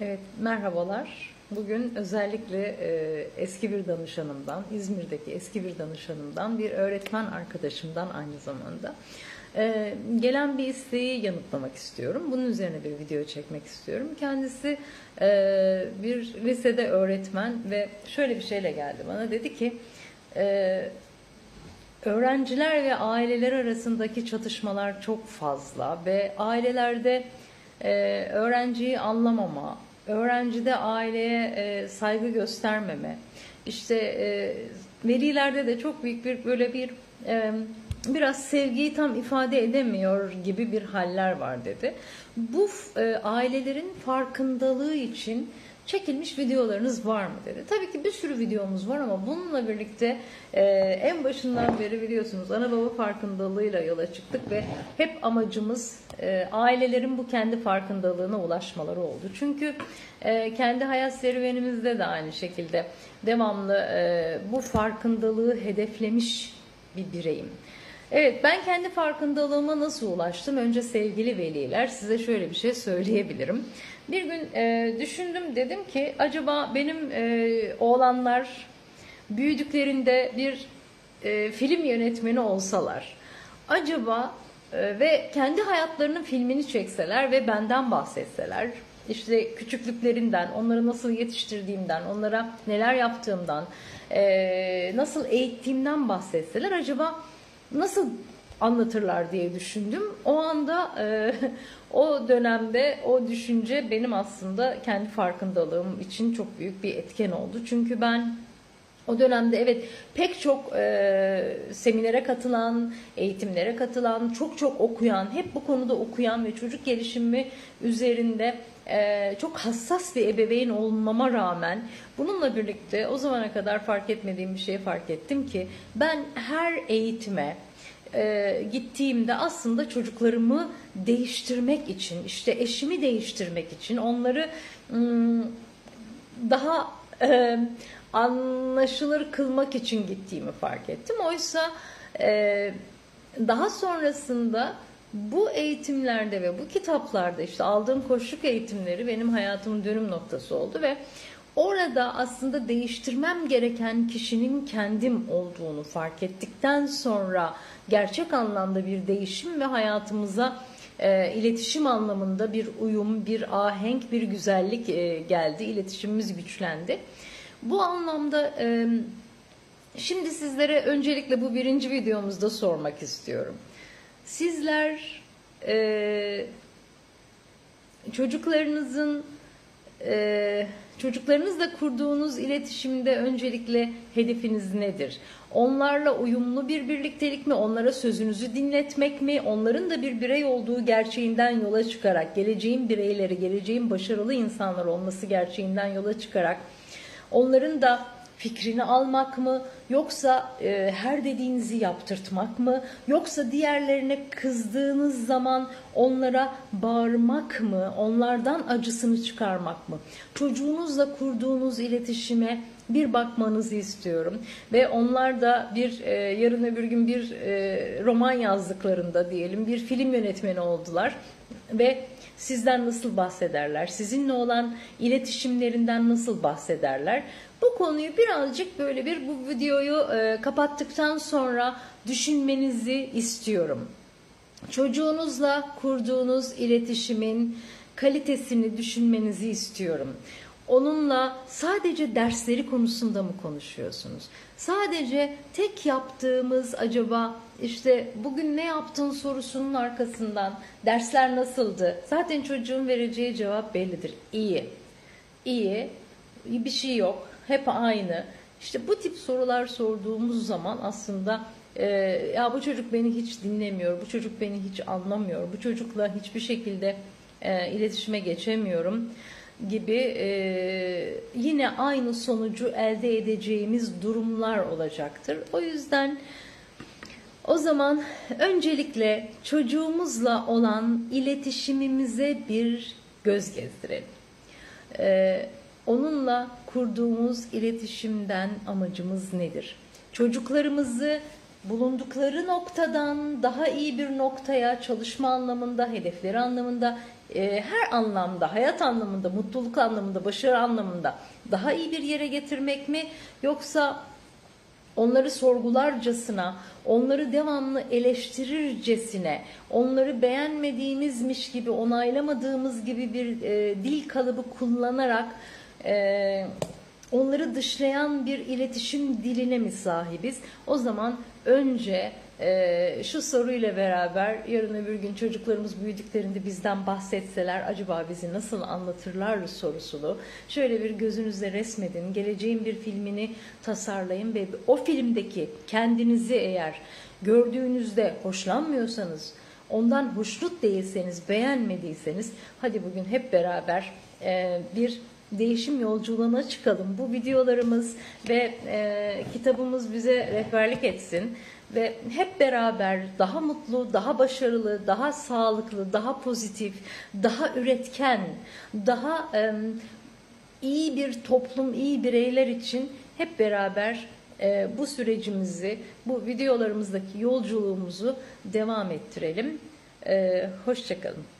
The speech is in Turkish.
Evet, merhabalar. Bugün özellikle e, eski bir danışanımdan, İzmir'deki eski bir danışanımdan, bir öğretmen arkadaşımdan aynı zamanda e, gelen bir isteği yanıtlamak istiyorum. Bunun üzerine bir video çekmek istiyorum. Kendisi e, bir lisede öğretmen ve şöyle bir şeyle geldi bana. Dedi ki, e, öğrenciler ve aileler arasındaki çatışmalar çok fazla ve ailelerde e, öğrenciyi anlamama, öğrencide aileye e, saygı göstermeme, işte e, velilerde de çok büyük bir böyle bir e, biraz sevgiyi tam ifade edemiyor gibi bir haller var dedi. Bu e, ailelerin farkındalığı için çekilmiş videolarınız var mı dedi. Tabii ki bir sürü videomuz var ama bununla birlikte e, en başından beri biliyorsunuz ana baba farkındalığıyla yola çıktık ve hep amacımız e, ailelerin bu kendi farkındalığına ulaşmaları oldu. Çünkü e, kendi hayat serüvenimizde de aynı şekilde devamlı e, bu farkındalığı hedeflemiş bir bireyim. Evet ben kendi farkındalığıma nasıl ulaştım? Önce sevgili veliler size şöyle bir şey söyleyebilirim. Bir gün e, düşündüm dedim ki acaba benim e, oğlanlar büyüdüklerinde bir e, film yönetmeni olsalar acaba e, ve kendi hayatlarının filmini çekseler ve benden bahsetseler işte küçüklüklerinden, onları nasıl yetiştirdiğimden, onlara neler yaptığımdan, e, nasıl eğittiğimden bahsetseler acaba nasıl anlatırlar diye düşündüm. O anda e, o dönemde o düşünce benim aslında kendi farkındalığım için çok büyük bir etken oldu. Çünkü ben o dönemde evet pek çok e, seminere katılan, eğitimlere katılan, çok çok okuyan, hep bu konuda okuyan ve çocuk gelişimi üzerinde e, çok hassas bir ebeveyn olmama rağmen bununla birlikte o zamana kadar fark etmediğim bir şeyi fark ettim ki ben her eğitime, e, gittiğimde aslında çocuklarımı değiştirmek için, işte eşimi değiştirmek için, onları ım, daha e, anlaşılır kılmak için gittiğimi fark ettim. Oysa e, daha sonrasında bu eğitimlerde ve bu kitaplarda işte aldığım koşluk eğitimleri benim hayatımın dönüm noktası oldu ve orada aslında değiştirmem gereken kişinin kendim olduğunu fark ettikten sonra gerçek anlamda bir değişim ve hayatımıza e, iletişim anlamında bir uyum, bir ahenk, bir güzellik e, geldi. İletişimimiz güçlendi. Bu anlamda e, şimdi sizlere öncelikle bu birinci videomuzda sormak istiyorum. Sizler e, çocuklarınızın e, çocuklarınızla kurduğunuz iletişimde öncelikle hedefiniz nedir? Onlarla uyumlu bir birliktelik mi? Onlara sözünüzü dinletmek mi? Onların da bir birey olduğu gerçeğinden yola çıkarak, geleceğin bireyleri, geleceğin başarılı insanlar olması gerçeğinden yola çıkarak onların da fikrini almak mı yoksa e, her dediğinizi yaptırtmak mı yoksa diğerlerine kızdığınız zaman onlara bağırmak mı onlardan acısını çıkarmak mı? Çocuğunuzla kurduğunuz iletişime bir bakmanızı istiyorum ve onlar da bir e, yarın öbür gün bir e, roman yazdıklarında diyelim bir film yönetmeni oldular ve sizden nasıl bahsederler sizinle olan iletişimlerinden nasıl bahsederler bu konuyu birazcık böyle bir bu videoyu e, kapattıktan sonra düşünmenizi istiyorum. Çocuğunuzla kurduğunuz iletişimin kalitesini düşünmenizi istiyorum. Onunla sadece dersleri konusunda mı konuşuyorsunuz? Sadece tek yaptığımız acaba işte bugün ne yaptın sorusunun arkasından dersler nasıldı? Zaten çocuğun vereceği cevap bellidir. İyi. İyi. Bir şey yok hep aynı. İşte bu tip sorular sorduğumuz zaman aslında e, ya bu çocuk beni hiç dinlemiyor, bu çocuk beni hiç anlamıyor, bu çocukla hiçbir şekilde e, iletişime geçemiyorum gibi e, yine aynı sonucu elde edeceğimiz durumlar olacaktır. O yüzden o zaman öncelikle çocuğumuzla olan iletişimimize bir göz gezdirelim. Ee, onunla kurduğumuz iletişimden amacımız nedir? Çocuklarımızı bulundukları noktadan daha iyi bir noktaya çalışma anlamında, hedefleri anlamında, e, her anlamda, hayat anlamında, mutluluk anlamında, başarı anlamında daha iyi bir yere getirmek mi? Yoksa onları sorgularcasına, onları devamlı eleştirircesine, onları beğenmediğimizmiş gibi, onaylamadığımız gibi bir e, dil kalıbı kullanarak e, onları dışlayan bir iletişim diline mi sahibiz? O zaman önce e, şu soruyla beraber yarın öbür gün çocuklarımız büyüdüklerinde bizden bahsetseler acaba bizi nasıl anlatırlar sorusunu şöyle bir gözünüzde resmedin. Geleceğin bir filmini tasarlayın ve o filmdeki kendinizi eğer gördüğünüzde hoşlanmıyorsanız ondan hoşnut değilseniz, beğenmediyseniz hadi bugün hep beraber e, bir değişim yolculuğuna çıkalım. Bu videolarımız ve e, kitabımız bize rehberlik etsin ve hep beraber daha mutlu, daha başarılı, daha sağlıklı, daha pozitif, daha üretken, daha e, iyi bir toplum, iyi bireyler için hep beraber e, bu sürecimizi, bu videolarımızdaki yolculuğumuzu devam ettirelim. E, Hoşçakalın.